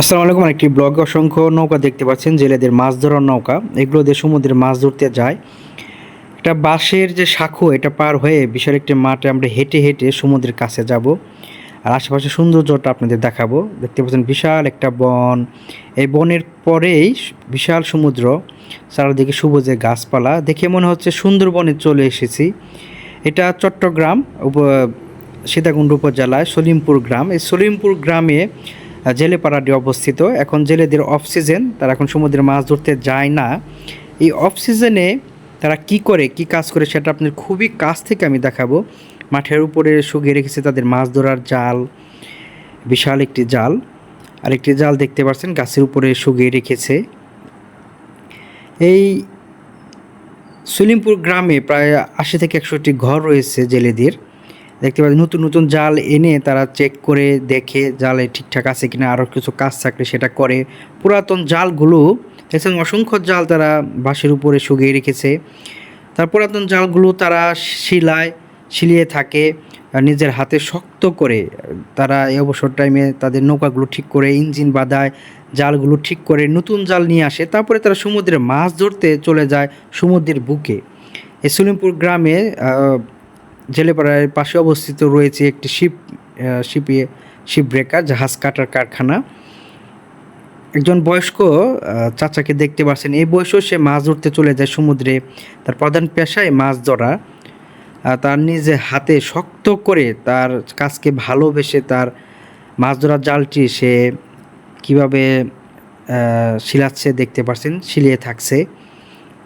আসসালামু আলাইকুম একটি ব্লগে অসংখ্য নৌকা দেখতে পাচ্ছেন, জেলেদের মাছ ধরার নৌকা। এগুলো দিয়ে সমুদ্রে মাছ ধরতে যায়। এটা বাঁশের যে শাখো এটা পার হয়ে বিশাল একটি মাঠে আমরা হেঁটে হেঁটে সমুদ্রের কাছে যাব। আর আশেপাশে সৌন্দর্যটা আপনাদের দেখাবো। দেখতে পাচ্ছেন বিশাল একটা বন। এই বনের পরেই বিশাল সমুদ্র, চারিদিকে সবুজে গাছপালা। দেখে মনে হচ্ছে সুন্দরবনে চলে এসেছি। এটা চট্টগ্রাম উপ সীতাকুণ্ড উপজেলায় সলিমপুর গ্রাম। এই সলিমপুর গ্রামে আহ, জেলেপাড়াটি অবস্থিত। এখন জেলেদের অফ সিজন তারা এখন সমুদ্রে মাছ ধরতে যায় না। এই অফ সিজনে তারা কি করে কি কাজ করে সেটা আপনার খুবই কাছ থেকে আমি দেখাবো। মাঠের উপরে শুকিয়ে রেখেছে তাদের মাছ ধরার জাল বিশাল একটি জাল। আর একটি জাল দেখতে পাচ্ছেন গাছের উপরে শুকিয়ে রেখেছে। এই সুলিমপুর গ্রামে প্রায় আশি থেকে একশোটি ঘর রয়েছে জেলেদের। দেখতে পাচ্ছেন নতুন নতুন জাল এনে তারা চেক করে দেখে জালে ঠিকঠাক আছে কিনা আরও কিছু কাজ থাকলে সেটা করে। পুরাতন জালগুলো দেখছেন অসংখ্য জাল তারা বাঁশের উপরে শুকিয়ে রেখেছে। তার পুরাতন জালগুলো তারা শিলায়, শিলিয়ে থাকে নিজের হাতে শক্ত করে। তারা এই অবসর টাইমে তাদের নৌকাগুলো ঠিক করে, ইঞ্জিন বাঁধায়, জালগুলো ঠিক করে নতুন জাল নিয়ে আসে। তারপরে তারা সমুদ্রে মাছ ধরতে চলে যায় সমুদ্রের বুকে। এই সুলিমপুর গ্রামে আহ, জেলেপাড়ার পাশে অবস্থিত রয়েছে একটি শিপ শিপে শিপ ব্রেকার জাহাজ কাটার কারখানা। একজন বয়স্ক চাচাকে দেখতে পাচ্ছেন। এই বয়সেও সে মাছ ধরতে চলে যায় সমুদ্রে। তার প্রধান পেশায় মাছ ধরা। তার নিজে হাতে শক্ত করে তার কাজকে ভালোবেসে তার মাছ ধরার জালটি সে কীভাবে শিলাচ্ছে দেখতে পাচ্ছেন শিলিয়ে থাকছে।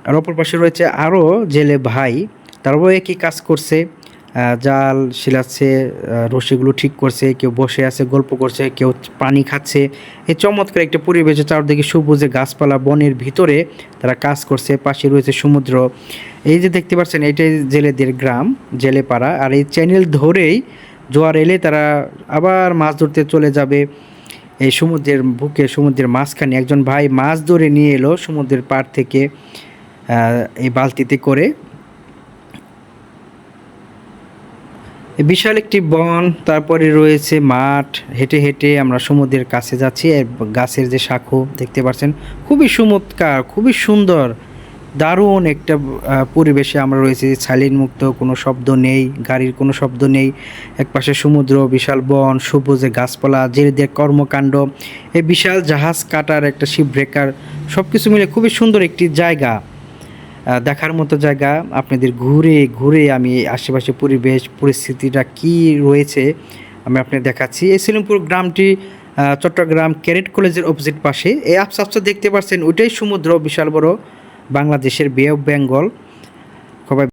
আর অপর পাশে রয়েছে আরও জেলে ভাই। তারাও একই কাজ করছে। জাল, শিলাচ্ছে রশিগুলো ঠিক করছে, কেউ বসে আছে, গল্প করছে, কেউ পানি খাচ্ছে। এই চমৎকার একটা পরিবেশে চারদিকে সবুজে গাছপালা, বনের ভিতরে তারা কাজ করছে, পাশে রয়েছে সমুদ্র। এই যে দেখতে পাচ্ছেন, এটাই জেলেদের গ্রাম, জেলেপাড়া। আর এই চ্যানেল ধরেই জোয়ার এলে তারা আবার মাছ ধরতে চলে যাবে। এই সমুদ্রের বুকে, সমুদ্রের মাঝখানে একজন ভাই মাছ ধরে নিয়ে এলো সমুদ্রের পাড় থেকে এই বালতিতে করে এই বিশাল একটি বন, তারপরে রয়েছে মাঠ। হেঁটে হেঁটে আমরা সমুদ্রের কাছে যাচ্ছি। গাছের যে শাখো, দেখতে পাচ্ছেন, খুবই চমৎকার, খুবই সুন্দর, দারুণ একটা পরিবেশে আমরা রয়েছি। ছালিন মুক্ত, কোনো শব্দ নেই, গাড়ির কোনো শব্দ নেই। একপাশে সমুদ্র, বিশাল বন, সবুজে গাছপালা, জেলেদের কর্মকাণ্ড, এই বিশাল জাহাজ কাটার একটা শিপ ব্রেকার সব কিছু মিলে খুবই সুন্দর একটি জায়গা। দেখার মতো জায়গা, আপনাদের ঘুরে ঘুরে আমি আশেপাশে পরিবেশ, পরিস্থিতিটা কি রয়েছে, আমি আপনাদের দেখাচ্ছি। এই সিলিমপুর গ্রামটি চট্টগ্রাম ক্যারেট কলেজের অপোজিট পাশে। এই আপসা আপসা দেখতে পাচ্ছেন, ওইটাই সমুদ্র, বিশাল বড়, বাংলাদেশের বে অফ বেঙ্গল